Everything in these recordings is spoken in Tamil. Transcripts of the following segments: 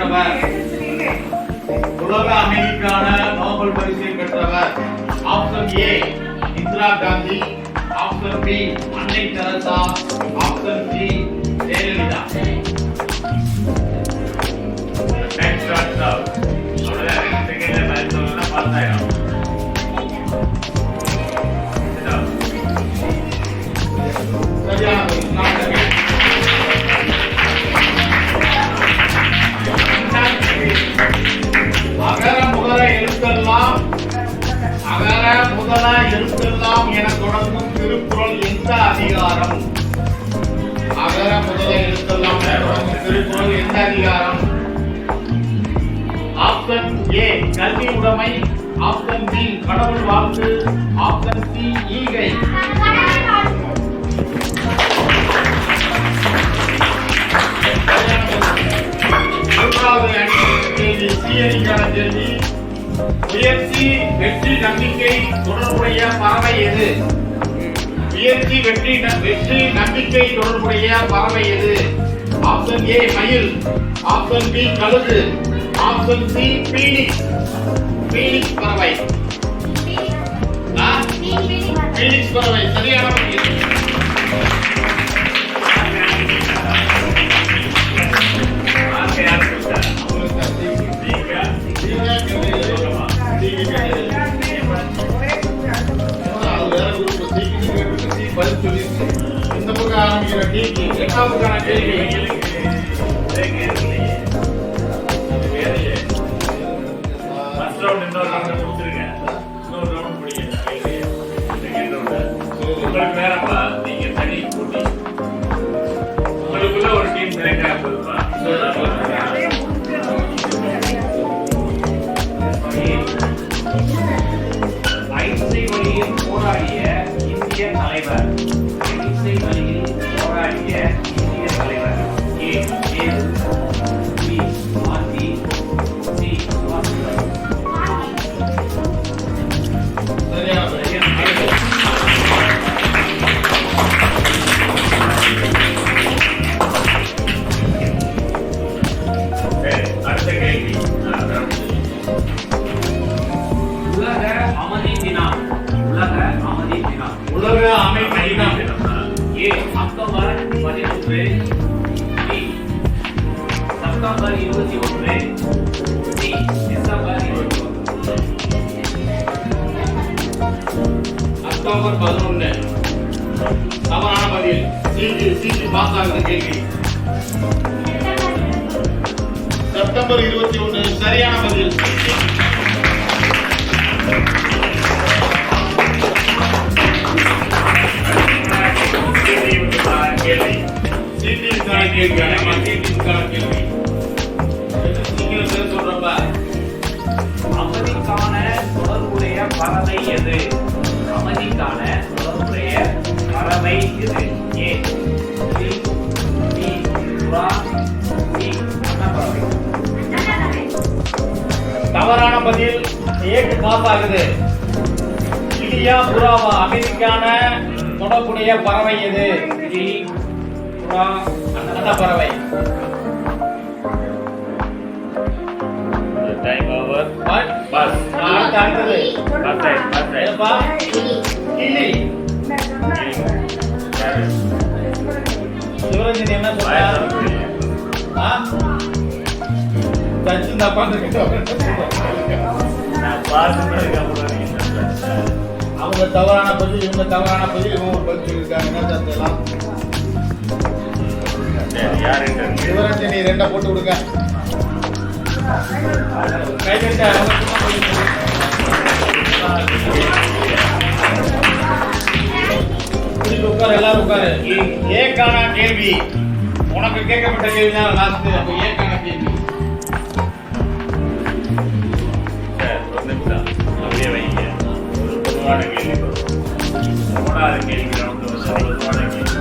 பெற்றவர். உலக அமைதிக்கான நோபல் பரிசை பெற்றவர். Option A Indira Gandhi. Option B அன்னை தெரசா. Option C Jayalalithaa. முதல எழுத்தெல்லாம் என தொடங்கும் திருக்குறள் எந்த அதிகாரம்? அகர முதல எழுத்தெல்லாம் என தொடங்கும் திருக்குறள் எந்த அதிகாரம்? ஆப்ஷன் ஏ கல்வி உடைமை. ஆப்ஷன் பி கடவுள் வாழ்த்து. ஆப்ஷன் சி ஈகை. மூன்றாவது அணி கேள்வி சி கேள்வி. முயற்சி வெற்றி நம்பிக்கை தொடர்புடைய பறவை எது? முயற்சி வெற்றி வெற்றி நம்பிக்கை தொடர்புடைய பறவை எது? ஆப்ஷன் ஏ மயில். ஆப்ஷன் பி கழுகு. ஆப்ஷன் சி பீனிக்ஸ் பீனிக்ஸ் பறவை. ஆ? பீனிக்ஸ் பறவை. சரியான பதில். டீக்கு எட்டாவதுக்கான கேள்வி ஃபர்ஸ்ட் ரவுண்ட் இன்னொரு number இருபத்தி ஒன்று சரியான பதில். அமைதிக்கான தொடர்புடைய பறவை எது? அமைதிக்கான தொடர்புடைய பறவை எது? ஏ. தவறான பதில் ஏக்கு பாஸ் ஆகுது கிளியா புறாவா அமைதிக்கான தொடர்புடைய பறவை எது? கிளி புறா அந்த பறவை. டைம் ஓவர் பட் பஸ் அடுத்து அடுத்தது பஸ் டைம் பஸ் டைம் ஏப்பா கிளி சிவரஞ்சன் என்ன சொல்றாரு? ஆ? நீங்க அவங்க தவறான பதில் இவங்க தவறான பதில் இவங்க ஒரு பதில் சொல்லியிருக்காங்க. யார் இன்டர்வியூ சிவரஞ்சனி ரெண்டா போட்டு விடுங்க கை தட்டி அவங்க சும்மா பதில் சொல்லுங்க. திருப்பி உட்காரு எல்லாரும் உட்காரு. ஏக்கான கேள்வி? உனக்கு கேட்கப்பட்ட கேள்வி தான் லாஸ்ட் அப்ப ஏக்கான மூணாவது கேள்வி ரவுண்டு வந்து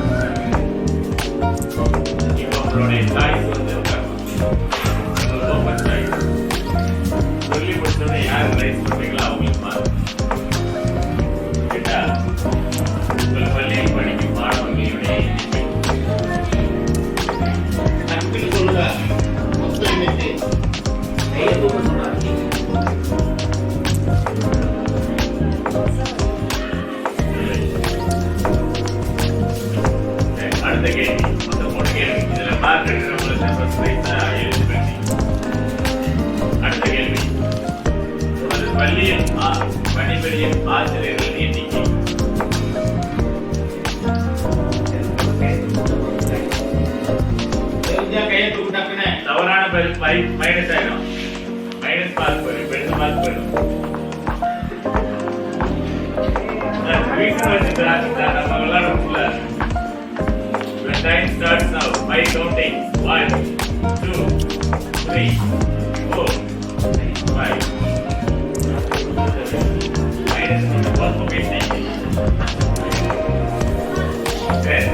மைனஸ் மைனஸ் ஆயிடும் மைனஸ் மார்க் போயிடும் இப்போ எந்த மார்க் போயிடும் வீட்டில் வச்சுக்கிறாங்க நம்ம விளாடுறதுக்குள்ள time starts now. By counting. 1, 2, 3, 4, 5. Minus 1 for missing. Then,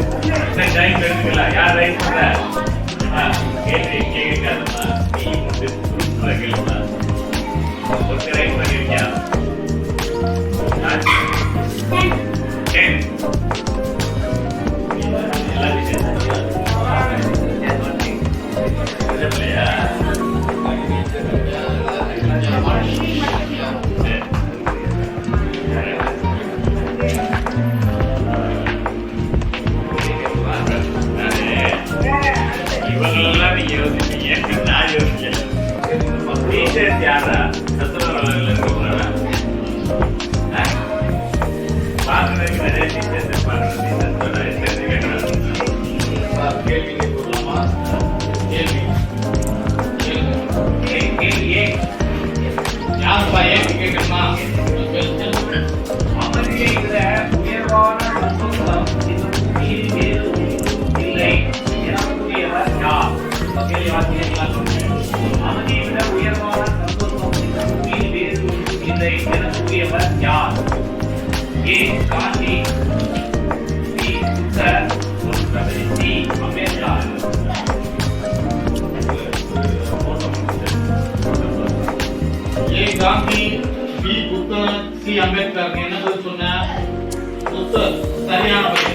எடுத்துக்கலாம் யார் ரைட் பண்ற கேள்வி கேட்காதனா நீ வந்து உலகில் ಗಾಂಧಿ ಬಿ ಗುಪ್ತ ಸಿ ಅಂಬೇಡ್ಕರ್ ಏನಂದ್ರೆ ಸರಿಯಾದ ಬಗ್ಗೆ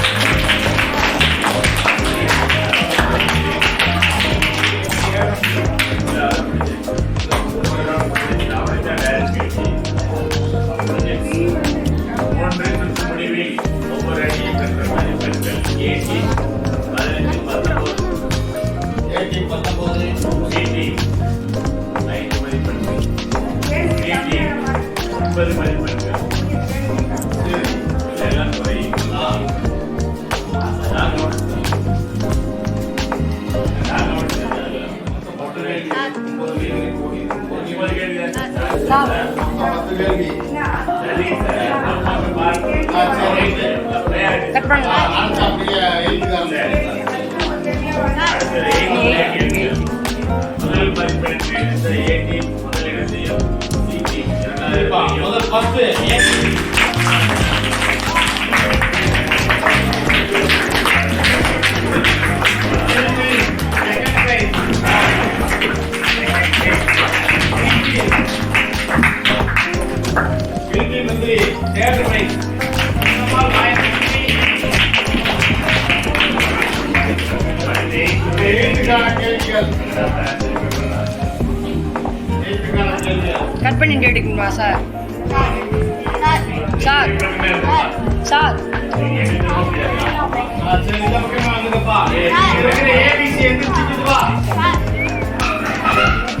சொல்லி மதிப்பு இதெல்லாம் பத்து கட் பண்ணிட்டு எடுக்கணுமா சார்? சார். இவ்வளவு நேரம் இருக்கா? சார் நீங்க எங்கிட்ட போக முடியாதா? ஆ, சரி இந்த பக்கமா வந்துக்கப்பா இங்க இருக்கிற ஏபிசி எந்திரிச்சுக்கிட்டு வா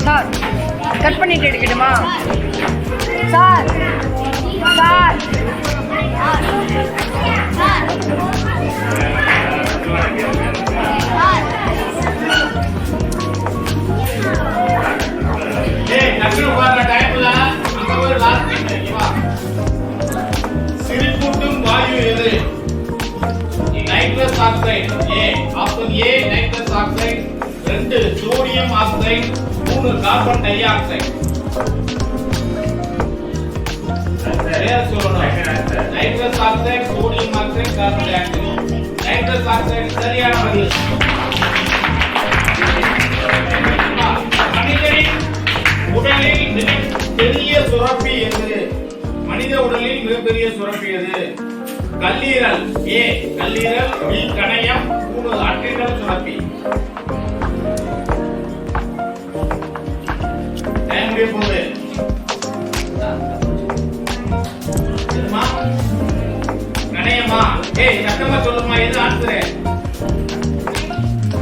சார் கட் பண்ணிட்டு எடுக்கட்டுமா சார் சார் ஏய் டக்குனு உட்கார்ற டைம்ல அங்க ஒரு லாஸ்ட் இங்க வா சிரிப்பூட்டும் வாயு எது? Nitrous oxide A option A nitrous oxide ரெண்டு சோடியம் ஆக்சைடு மூணு carbon dioxide nitrous oxide sodium oxide carbon dioxide nitrous oxide சரியான பதில். மனிதனின் உடலில் மிகப்பெரிய சுரப்பி எது? மனித உடலில் மிகப்பெரிய சுரப்பி எது? கல்லீரல். ஏ கல்லீரல் பி கணையம் மூணு அட்ரினல் சுரப்பி. டைம் முடிய கணையமா? ஏய் சத்தமா சொல்லுமா? எது ஆன்சரு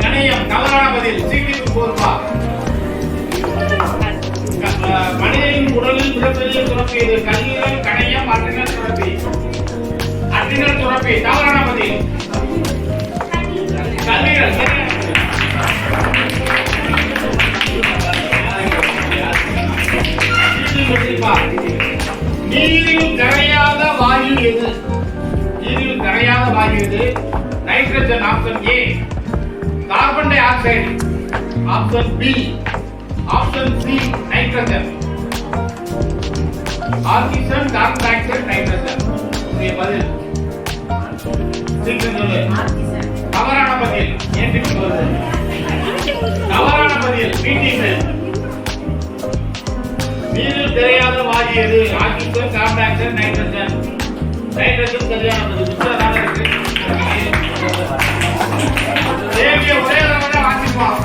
கணையம் தவறான பதில். சீக்கிரம் போதுமா மனிதனின் உடலில் மிகப்பெரிய சுரப்பி இது கல்லீரல் கணையம் அட்ரினல் சுரப்பி. அட்ரினல் சுரப்பி தவறான பதில். கல்லீரல் நீரில் கரையாத வாயு எது? நீரில் கரையாத வாயு எது? Nitrogen option A. Carbon dioxide. Option B. Option C nitrogen. Oxygen carbon dioxide nitrogen. பதில். சீக்கிரம் தவறான பதில் ஏன் திருப்பி தவறான பதில் மீட்டிங் நீரில் தெரியாத வாயு oxygen carbon oxide nitrogen nitrogen சரியான பதில் மிச்சம் இருக்கு தேவிய ஒரே தடவை வாசிப்போம்.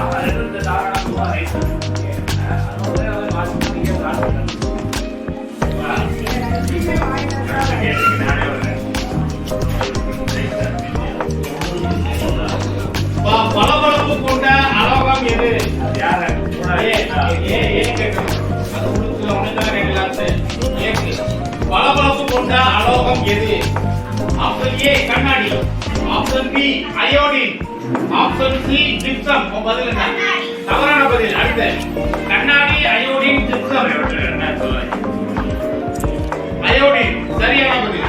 அலோகம் எது யார? கூட ஏ, ஏ, ஏ கேட்கணும். அது உனக்கு உனக்கு கேட்கலாம்னு. ஏக்கு. பளபளப்பு கொண்ட அலோகம் எது? ஆப்ஷன் ஏ கண்ணாடி. Option B iodine. Option C gypsum. பதில் என்ன? தவறான பதில். அடுத்து. கண்ணாடி அயோடின் ஜிப்சம். அயோடின். சரியான பதில்.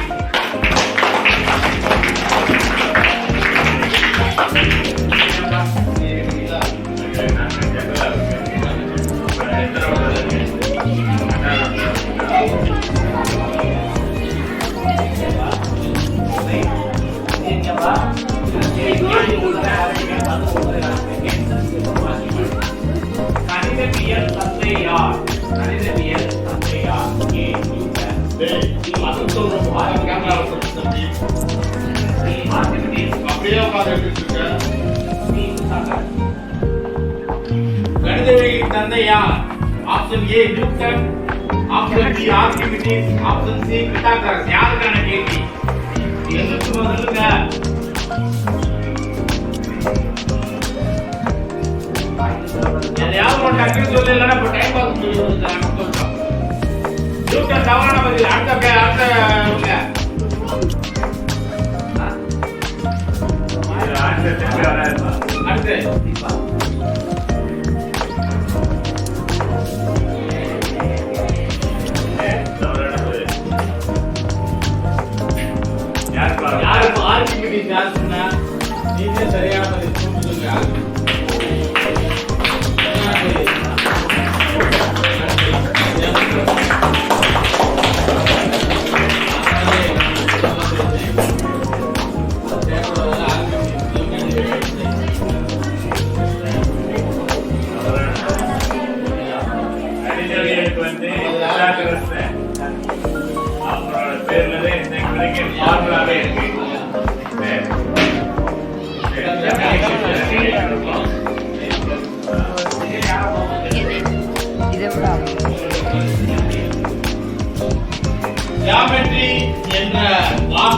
Option A Newton option B Archimedes option C Pythagoras யாருக்கான கேள்வி எதுக்கு சொல்லுங்க எதையாவது ஒரு டக்குனு சொல்லு இல்லைன்னா இப்போ டைம் பாஸ் சொல்லி கொடுத்தாங்க சொல்றோம் நியூட்டன் தவறான பதில் அடுத்த பே- அடுத்த இவங்க. அடுத்து யாரு ஆர்கிமிடிஸ் யார்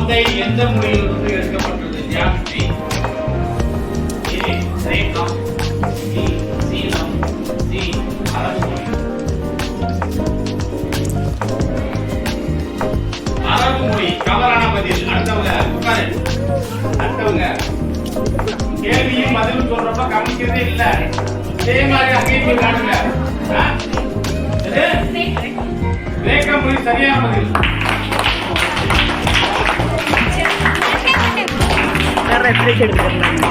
வார்த்தை எந்த மொழியிலிருந்து எடுக்கப்பட்டுள்ளது. ஜியாமெட்ரி கிரேக்கம் டி சீனம் சி. அரபு மொழி அரபு மொழி தவறான பதில் அடுத்தவங்க உட்காரு. அடுத்தவங்க. கேள்வியும் பதிலும் சொல்றப்ப கவனிக்கிறதே இல்ல. இதே மாதிரி அங்கேயும் போய் கிரேக்க மொழி சரியான பதில் Richard Fernández.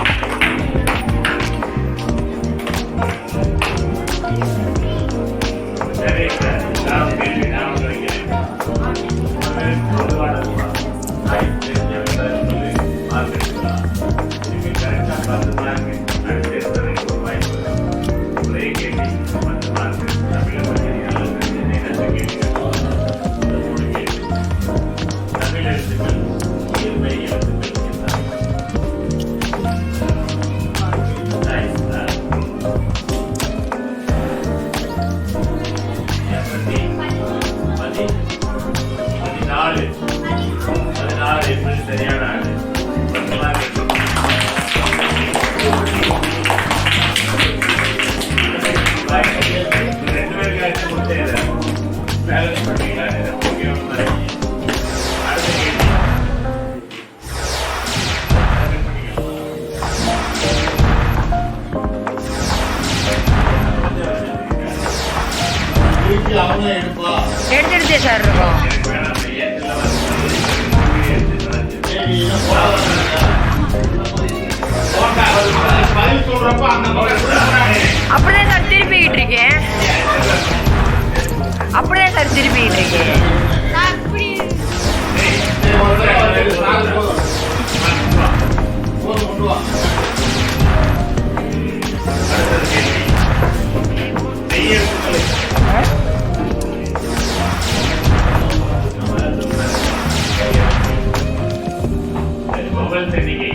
எடுத்து எடுத்து சார் இருக்கும். அப்படிதான் சார் திருப்பிக்கிட்டு இருக்கேன். அப்படிதான் சார் திருப்பிக்கிட்டு இருக்கேன். அடுத்தது கேள்வி pueden seguir.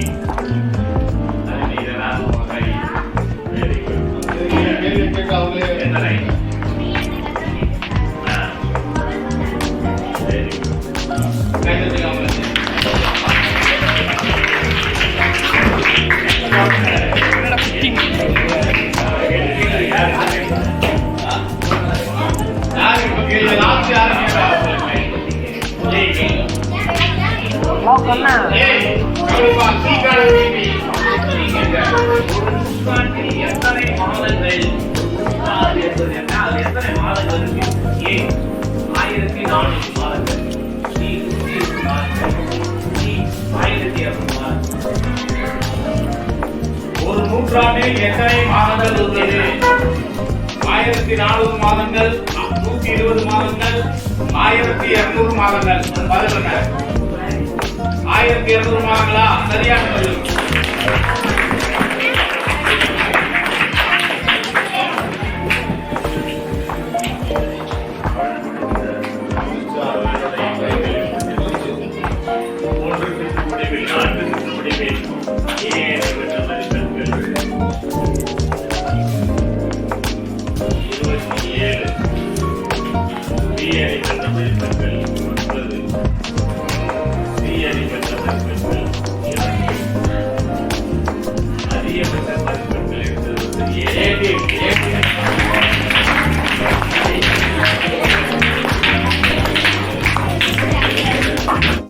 நூற்றாண்டில் எத்தனை மாதங்கள் உள்ளது ஆயிரத்தி நானூறு மாதங்கள் நூத்தி இருபது மாதங்கள் ஆயிரத்தி இருநூறு மாதங்கள். பதில் ஆயிரத்தி இருநூறு மாதங்களா? சரியான பதில்.